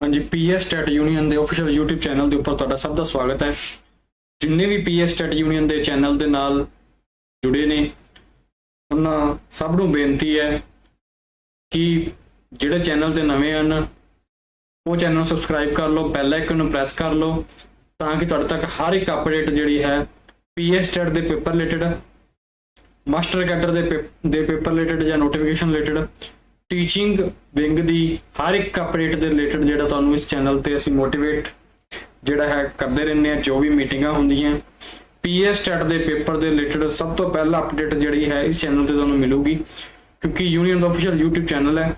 ਹਾਂਜੀ PS state union ਦੇ official YouTube channel ਦੇ ਉੱਪਰ ਤੁਹਾਡਾ ਸਭ ਦਾ ਸਵਾਗਤ ਹੈ। ਜਿੰਨੇ ਵੀ ਪੀਐਸ ਸਟੇਟ ਯੂਨੀਅਨ ਦੇ ਚੈਨਲ ਦੇ ਨਾਲ ਜੁੜੇ ਨੇ, ਉਹਨਾਂ ਸਭ ਨੂੰ ਬੇਨਤੀ ਹੈ ਕਿ ਜਿਹੜੇ ਚੈਨਲ ਤੇ ਨਵੇਂ ਹਨ, ਉਹ ਚੈਨਲ ਨੂੰ ਸਬਸਕ੍ਰਾਈਬ ਕਰ ਲਓ ਬੈਲ ਆਈਕਨ ਨੂੰ ਪ੍ਰੈਸ ਕਰ ਲਓ, ਤਾਂ ਕਿ ਤੁਹਾਡੇ ਤੱਕ ਹਰ ਇੱਕ ਅਪਡੇਟ ਜਿਹੜੀ ਹੈ ਪੀਐਸ ਸਟੇਟ ਦੇ ਪੇਪਰ ਰਿਲੇਟਡ ਮਾਸਟਰ ਕੈਡਰ ਦੇ ਪੇਪ- ਦੇ ਪੇਪਰ ਰਿਲੇਟਡ ਜਾਂ ਨੋਟੀਫਿਕੇਸ਼ਨ ਰਿਲੇਟਡ ਟੀਚਿੰਗ ਵਿੰਗ ਦੀ ਹਰ ਇੱਕ ਅਪਡੇਟ ਦੇ ਰਿਲੇਟਡ ਜਿਹੜਾ ਤੁਹਾਨੂੰ ਇਸ ਚੈਨਲ ਤੇ ਅਸੀਂ ਮੋਟੀਵੇਟ ਜਿਹੜਾ ਹੈ ਕਰਦੇ ਰਹਿੰਦੇ ਆ ਜੋ ਵੀ ਮੀਟਿੰਗਾਂ ਹੁੰਦੀਆਂ ਪੀਐਸ ਸਟੇਟ ਦੇ ਪੇਪਰ ਦੇ ਰਿਲੇਟਡ ਸਭ ਤੋਂ ਪਹਿਲਾ ਅਪਡੇਟ ਜਿਹੜੀ ਹੈ ਇਸ ਚੈਨਲ ਤੇ ਤੁਹਾਨੂੰ ਮਿਲੂਗੀ, ਕਿਉਂਕਿ ਯੂਨੀਅਨ ਦਾ ਅਫੀਸ਼ੀਅਲ YouTube ਚੈਨਲ ਹੈ।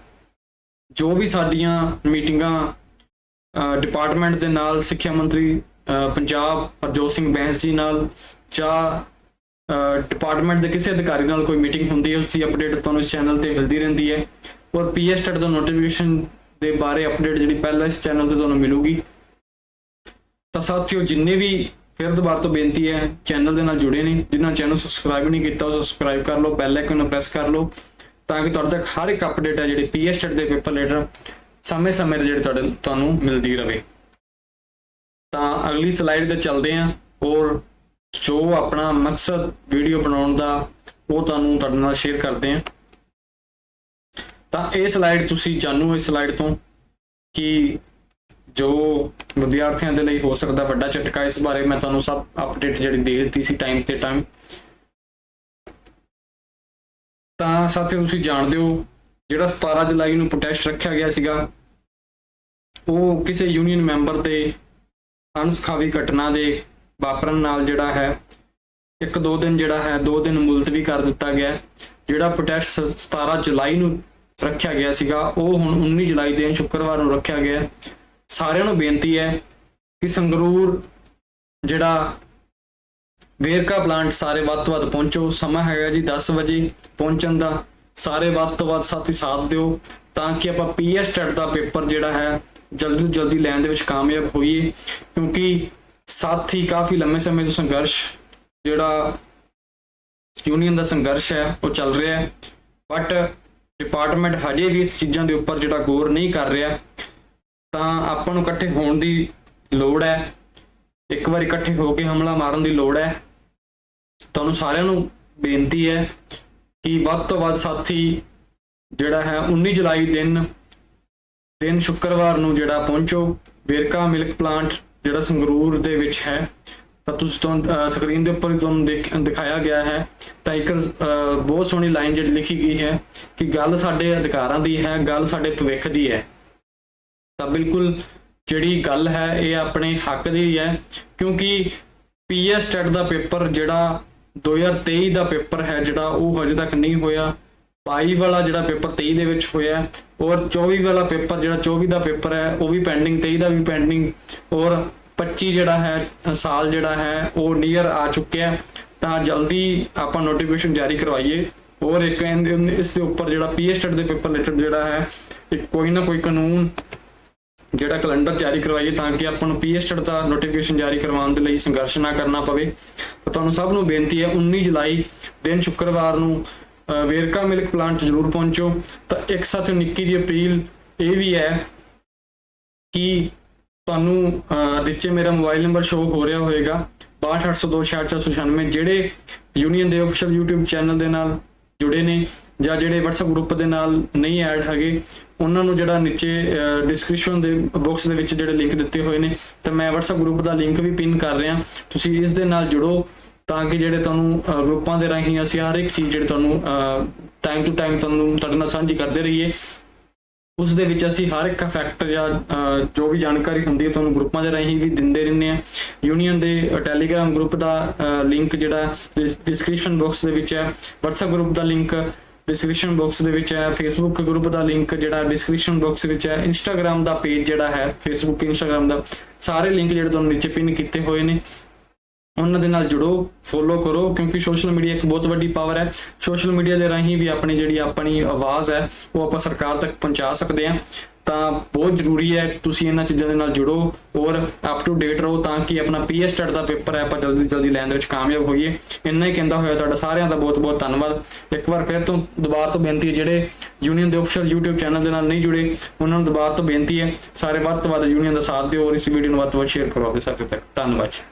ਜੋ ਵੀ ਸਾਡੀਆਂ ਮੀਟਿੰਗਾਂ ਡਿਪਾਰਟਮੈਂਟ ਦੇ ਨਾਲ ਸਿੱਖਿਆ ਮੰਤਰੀ ਪੰਜਾਬ ਹਰਜੋਤ ਸਿੰਘ ਬੈਂਸ ਜੀ ਨਾਲ ਜਾਂ ਡਿਪਾਰਟਮੈਂਟ ਦੇ ਕਿਸੇ ਅਧਿਕਾਰੀ ਨਾਲ ਕੋਈ ਮੀਟਿੰਗ ਹੁੰਦੀ ਹੈ ਉਸ ਦੀ ਅਪਡੇਟ ਤੁਹਾਨੂੰ ਇਸ ਚੈਨਲ ਤੇ ਮਿਲਦੀ ਰਹਿੰਦੀ ਹੈ। ਔਰ ਪੀਐਸ ਸਟੇਟ ਦਾ ਨੋਟੀਫਿਕੇਸ਼ਨ ਦੇ ਬਾਰੇ ਅਪਡੇਟ ਜਿਹੜੀ ਪਹਿਲਾਂ ਇਸ ਚੈਨਲ ਤੇ ਤੁਹਾਨੂੰ ਮਿਲੂਗੀ। ਤਾਂ ਸਾਥੀਓ, ਜਿੰਨੇ ਵੀ ਫਿਰ ਦੁਬਾਰਾ ਤੋਂ ਬੇਨਤੀ ਹੈ ਚੈਨਲ ਦੇ ਨਾਲ ਜੁੜੇ ਨੇ, ਜਿਨ੍ਹਾਂ ਚੈਨਲ ਸਬਸਕ੍ਰਾਈਬ ਨਹੀਂ ਕੀਤਾ, ਉਹ ਸਬਸਕ੍ਰਾਈਬ ਕਰ ਲਓ ਬੈਲ ਆਈਕਨ ਨੂੰ ਪ੍ਰੈਸ ਕਰ ਲਓ, ਤਾਂ ਕਿ ਤੁਹਾਡੇ ਤੱਕ ਹਰ ਇੱਕ ਅਪਡੇਟ ਹੈ ਜਿਹੜੀ ਪੀਐਸ ਸਟੇਟ ਦੇ ਪੇਪਰ ਲੈਟਰ ਸਮੇਂ-ਸਮੇਂ ਤੇ ਜਿਹੜੇ ਤੁਹਾਡੇ, ਤੁਹਾਨੂੰ ਮਿਲਦੀ ਰਹੇ ਤਾਂ ਅਗਲੀ ਸਲਾਈਡ ਤੇ ਚੱਲਦੇ ਹਾਂ, ਔਰ ਜੋ ਆਪਣਾ ਮਕਸਦ ਵੀਡੀਓ ਬਣਾਉਣ ਦਾ, ਉਹ ਤੁਹਾਨੂੰ ਤੁਹਾਡੇ ਨਾਲ ਸ਼ੇਅਰ ਕਰਦੇ ਹਾਂ। ਤਾਂ ਇਹ ਸਲਾਈਡ ਤੁਸੀਂ ਜਾਣੋ ਇਸ ਸਲਾਈਡ ਤੋਂ ਕਿ ਜੋ ਵਿਦਿਆਰਥੀਆਂ ਦੇ ਲਈ ਹੋ ਸਕਦਾ ਵੱਡਾ ਝਟਕਾ ਇਸ ਬਾਰੇ ਮੈਂ ਤੁਹਾਨੂੰ ਸਭ ਅਪਡੇਟ ਜਿਹੜੀ ਦੇ ਦਿੱਤੀ ਸੀ ਟਾਈਮ ਤੇ ਟਾਈਮ ਤਾਂ ਸਾਥੀਓ ਤੁਸੀਂ ਜਾਣਦੇ ਹੋ ਜਿਹੜਾ 17 ਜੁਲਾਈ ਨੂੰ ਪ੍ਰੋਟੈਸਟ ਰੱਖਿਆ ਗਿਆ ਸੀਗਾ, ਉਹ ਕਿਸੇ ਯੂਨੀਅਨ ਮੈਂਬਰ 'ਤੇ ਅਣਸਖਾਵੀ ਘਟਨਾ ਦੇ ਵਾਪਰਨ ਨਾਲ ਜਿਹੜਾ ਹੈ, ਇੱਕ ਦੋ ਦਿਨ ਜਿਹੜਾ ਹੈ, ਦੋ ਦਿਨ ਮੁਲਤਵੀ ਕਰ ਦਿੱਤਾ ਗਿਆ, ਜਿਹੜਾ ਪ੍ਰੋਟੈਸਟ 17 ਜੁਲਾਈ ਨੂੰ ਰੱਖਿਆ ਗਿਆ ਸੀਗਾ। ਉਹ ਹੁਣ 19 ਜੁਲਾਈ ਦੇ ਸ਼ੁੱਕਰਵਾਰ ਨੂੰ ਰੱਖਿਆ ਗਿਆ ਸਾਰਿਆਂ ਨੂੰ ਬੇਨਤੀ ਹੈ ਕਿ ਸੰਗਰੂਰ ਜਿਹੜਾ ਵੇਰਕਾ ਪਲਾਂਟ ਸਾਰੇ ਵੱਧ ਤੋਂ ਵੱਧ ਪਹੁੰਚੋ। ਸਮਾਂ ਹੈਗਾ ਜੀ 10 ਵਜੇ ਪਹੁੰਚਣ ਦਾ। ਸਾਰੇ ਵੱਧ ਤੋਂ ਵੱਧ ਸਾਥੀ ਸਾਥ ਦਿਓ ਤਾਂ ਕਿ ਆਪਾਂ ਪੀਐਸ ਟੈਟ ਦਾ ਪੇਪਰ ਜਿਹੜਾ ਹੈ ਜਲਦੀ ਤੋਂ ਜਲਦੀ ਲੈਣ ਦੇ ਵਿੱਚ ਕਾਮਯਾਬ ਹੋਈਏ। ਕਿਉਂਕਿ ਸਾਥੀ ਕਾਫੀ ਲੰਮੇ ਸਮੇਂ ਤੋਂ ਸੰਘਰਸ਼ ਜਿਹੜਾ ਯੂਨੀਅਨ ਦਾ ਸੰਘਰਸ਼ ਹੈ, ਉਹ ਚੱਲ ਰਿਹਾ ਹੈ। ਬਟ ਡਿਪਾਰਟਮੈਂਟ ਹਜੇ ਵੀ ਇਸ ਚੀਜ਼ਾਂ ਦੇ ਉੱਪਰ ਜਿਹੜਾ ਗੌਰ ਨਹੀਂ ਕਰ ਰਿਹਾ, ਤਾਂ ਆਪਾਂ ਨੂੰ ਇਕੱਠੇ ਹੋਣ ਦੀ ਲੋੜ ਹੈ। ਇੱਕ ਵਾਰ ਇਕੱਠੇ ਹੋ ਕੇ ਹਮਲਾ ਮਾਰਨ ਦੀ ਲੋੜ ਹੈ। ਤੁਹਾਨੂੰ ਸਾਰਿਆਂ ਨੂੰ ਬੇਨਤੀ ਹੈ ਕਿ ਵੱਧ ਤੋਂ ਵੱਧ ਸਾਥੀ ਜਿਹੜਾ ਹੈ 19 ਜੁਲਾਈ ਦਿਨ ਦਿਨ ਸ਼ੁੱਕਰਵਾਰ ਨੂੰ ਜਿਹੜਾ ਪਹੁੰਚੋ। ਵੇਰਕਾ ਮਿਲਕ ਪਲਾਂਟ ਜਿਹੜਾ ਸੰਗਰੂਰ ਦੇ ਵਿੱਚ ਹੈ ਤਾਂ ਤੁਸੀਂ ਤੁਹਾਨੂੰ ਸਕਰੀਨ ਦੇ ਉੱਪਰ ਤੁਹਾਨੂੰ ਦੇਖ, ਦਿਖਾਇਆ ਗਿਆ ਹੈ। ਤਾਂ ਇੱਕ ਬਹੁਤ ਸੋਹਣੀ ਲਾਈਨ ਜਿਹੜੀ ਲਿਖੀ ਗਈ ਹੈ ਕਿ ਗੱਲ ਸਾਡੇ ਅਧਿਕਾਰਾਂ ਦੀ ਹੈ, ਗੱਲ ਸਾਡੇ ਭਵਿੱਖ ਦੀ ਹੈ। ਤਾਂ ਬਿਲਕੁਲ ਜਿਹੜੀ ਗੱਲ ਹੈ, ਇਹ ਆਪਣੇ ਹੱਕ ਦੀ ਹੈ, ਕਿਉਂਕਿ ਪੀਐਸ ਟੈਟ ਦਾ ਪੇਪਰ ਜਿਹੜਾ 2023 ਦਾ ਪੇਪਰ ਹੈ, ਜਿਹੜਾ ਉਹ ਹਜੇ ਤੱਕ ਨਹੀਂ ਹੋਇਆ। 22 ਵਾਲਾ ਜਿਹੜਾ ਪੇਪਰ 23 ਦੇ ਵਿੱਚ ਹੋਇਆ ਔਰ 24 ਵਾਲਾ ਪੇਪਰ ਜਿਹੜਾ 24 ਦਾ ਪੇਪਰ ਹੈ, ਉਹ ਵੀ ਪੈਂਡਿੰਗ 23 ਦਾ ਵੀ ਪੈਂਡਿੰਗ ਔਰ 25 ਜਿਹੜਾ ਹੈ, ਸਾਲ ਜਿਹੜਾ ਹੈ, ਉਹ ਨੀਅਰ ਆ ਚੁੱਕਿਆ ਤਾਂ ਜਲਦੀ ਆਪਾਂ ਨੋਟੀਫਿਕੇਸ਼ਨ ਜਾਰੀ ਕਰਵਾਈਏ। ਔਰ ਇੱਕ ਇਸ ਦੇ ਉੱਪਰ ਜਿਹੜਾ ਪੀਐਸ ਟੈਟ ਦੇ ਪੇਪਰ ਰਿਲੇਟਡ ਜਿਹੜਾ ਹੈ ਇੱਕ ਕੋਈ ਨਾ ਕੋਈ ਕਾਨੂੰਨ ਜਿਹੜਾ ਕੈਲੰਡਰ ਜਾਰੀ ਕਰਵਾਈਏ ਤਾਂ ਕਿ ਆਪਾਂ ਨੂੰ ਪੀਐਸਟਡ ਦਾ ਨੋਟੀਫਿਕੇਸ਼ਨ ਜਾਰੀ ਕਰਵਾਉਣ ਦੇ ਲਈ ਸੰਘਰਸ਼ ਨਾ ਕਰਨਾ ਪਵੇ। ਤੁਹਾਨੂੰ ਸਭ ਨੂੰ ਬੇਨਤੀ ਹੈ 19 ਜੁਲਾਈ ਦਿਨ ਸ਼ੁੱਕਰਵਾਰ ਨੂੰ ਵੇਰਕਾ ਮਿਲਕ ਪਲਾਂਟ ਜ਼ਰੂਰ ਪਹੁੰਚੋ। ਤਾਂ ਇੱਕ ਸਾਥ ਨਿੱਕੀ ਜਿਹੀ ਅਪੀਲ ਇਹ ਵੀ ਹੈ ਕਿ ਤੁਹਾਨੂੰ ਨੀਚੇ ਮੇਰਾ ਮੋਬਾਈਲ ਨੰਬਰ ਸ਼ੋ ਹੋ ਰਿਹਾ ਹੋਵੇਗਾ। 6280264696 ਜਿਹੜੇ ਯੂਨੀਅਨ ਦੇ ਅਫੀਸ਼ੀਅਲ YouTube ਚੈਨਲ ਦੇ ਨਾਲ ਜੁੜੇ ਨੇ ਜਾਂ ਜਿਹੜੇ WhatsApp ਗਰੁੱਪ ਦੇ ਨਾਲ ਨਹੀਂ ਐਡ ਹੈਗੇ, ਉਹਨਾਂ ਨੂੰ ਜਿਹੜਾ ਨੀਚੇ ਡਿਸਕ੍ਰਿਪਸ਼ਨ ਦੇ ਬਾਕਸ ਦੇ ਵਿੱਚ ਜਿਹੜੇ ਲਿੰਕ ਦਿੱਤੇ ਹੋਏ ਨੇ, ਤਾਂ ਮੈਂ WhatsApp ਗਰੁੱਪ ਦਾ ਲਿੰਕ ਵੀ ਪਿਨ ਕਰ ਰਿਹਾ। ਤੁਸੀਂ ਇਸ ਦੇ ਨਾਲ ਜੁੜੋ ਤਾਂ ਕਿ ਜਿਹੜੇ ਤੁਹਾਨੂੰ ਗਰੁੱਪਾਂ ਦੇ ਰਾਹੀਂ ਅਸੀਂ ਹਰ ਇੱਕ ਚੀਜ਼ ਜਿਹੜੀ ਤੁਹਾਨੂੰ ਟਾਈਮ ਟੂ ਟਾਈਮ ਤੁਹਾਨੂੰ ਤੁਹਾਡੇ ਨਾਲ ਸਾਂਝੀ ਕਰਦੇ ਰਹੀਏ। ਉਸ ਦੇ ਵਿੱਚ ਅਸੀਂ ਹਰ ਇੱਕ ਫੈਕਟਰ ਜਾਂ ਜੋ ਵੀ ਜਾਣਕਾਰੀ ਹੁੰਦੀ ਹੈ ਤੁਹਾਨੂੰ ਗਰੁੱਪਾਂ ਦੇ ਰਾਹੀਂ ਵੀ ਦਿੰਦੇ ਰਹਿੰਦੇ ਆ ਯੂਨੀਅਨ ਦੇ ਟੈਲੀਗ੍ਰਾਮ ਗਰੁੱਪ ਦਾ ਲਿੰਕ ਜਿਹੜਾ ਡਿਸਕ੍ਰਿਪਸ਼ਨ ਬਾਕਸ ਦੇ ਵਿੱਚ ਹੈ, WhatsApp ਗਰੁੱਪ ਦਾ ਲਿੰਕ ਡਿਸਕ੍ਰਿਪਸ਼ਨ ਬਾਕਸ ਦੇ ਵਿੱਚ ਹੈ, Facebook ਗਰੁੱਪ ਦਾ ਲਿੰਕ ਜਿਹੜਾ ਡਿਸਕ੍ਰਿਪਸ਼ਨ ਬਾਕਸ ਵਿੱਚ ਹੈ, Instagram ਦਾ ਪੇਜ ਜਿਹੜਾ ਹੈ, Facebook, Instagram ਦਾ, ਸਾਰੇ ਲਿੰਕ ਜਿਹੜੇ ਤੁਹਾਨੂੰ ਨੀਚੇ ਪਿਨ ਕੀਤੇ ਹੋਏ ਨੇ। ਉਹਨਾਂ ਦੇ ਨਾਲ ਜੁੜੋ ਫੋਲੋ ਕਰੋ, ਕਿਉਂਕਿ ਸੋਸ਼ਲ ਮੀਡੀਆ ਇੱਕ ਬਹੁਤ ਵੱਡੀ ਪਾਵਰ ਹੈ। ਸੋਸ਼ਲ ਮੀਡੀਆ ਦੇ ਰਾਹੀਂ ਵੀ ਆਪਣੀ ਜਿਹੜੀ ਆਪਣੀ ਆਵਾਜ਼ ਹੈ, ਉਹ ਆਪਾਂ ਸਰਕਾਰ ਤੱਕ ਪਹੁੰਚਾ ਸਕਦੇ ਹਾਂ। ਤਾਂ ਬਹੁਤ ਜ਼ਰੂਰੀ ਹੈ ਤੁਸੀਂ ਇਹਨਾਂ ਚੀਜ਼ਾਂ ਦੇ ਨਾਲ ਜੁੜੋ ਔਰ ਅਪ ਟੂ ਡੇਟ ਰਹੋ ਤਾਂ ਕਿ ਆਪਣਾ ਪੀਐਸ ਟੈਟ ਦਾ ਪੇਪਰ ਹੈ, ਆਪਾਂ ਜਲਦੀ ਜਲਦੀ ਲੈਣ ਦੇ ਵਿੱਚ ਕਾਮਯਾਬ ਹੋਈਏ। ਇੰਨਾ ਹੀ ਕਹਿੰਦਾ ਹੋਇਆ ਤੁਹਾਡਾ ਸਾਰਿਆਂ ਦਾ ਬਹੁਤ ਬਹੁਤ ਧੰਨਵਾਦ। ਇੱਕ ਵਾਰ ਫਿਰ ਤੋਂ ਦੁਬਾਰਾ ਤੋਂ ਬੇਨਤੀ ਹੈ, ਜਿਹੜੇ ਯੂਨੀਅਨ ਦੇ ਅਫੀਸ਼ੀਅਲ YouTube ਚੈਨਲ ਦੇ ਨਾਲ ਨਹੀਂ ਜੁੜੇ, ਉਹਨਾਂ ਨੂੰ ਦੁਬਾਰਾ ਤੋਂ ਬੇਨਤੀ ਹੈ, ਸਾਰੇ ਵੱਧ ਤੋਂ ਵੱਧ ਯੂਨੀਅਨ ਦਾ ਸਾਥ ਦਿਓ ਔਰ ਇਸ ਵੀਡੀਓ ਨੂੰ ਵੱਧ ਤੋਂ ਵੱਧ ਸ਼ੇਅਰ ਕਰੋ ਆਪਣੇ ਸਾਥੀਆਂ ਤੱਕ। ਧੰਨਵਾਦ ਜੀ।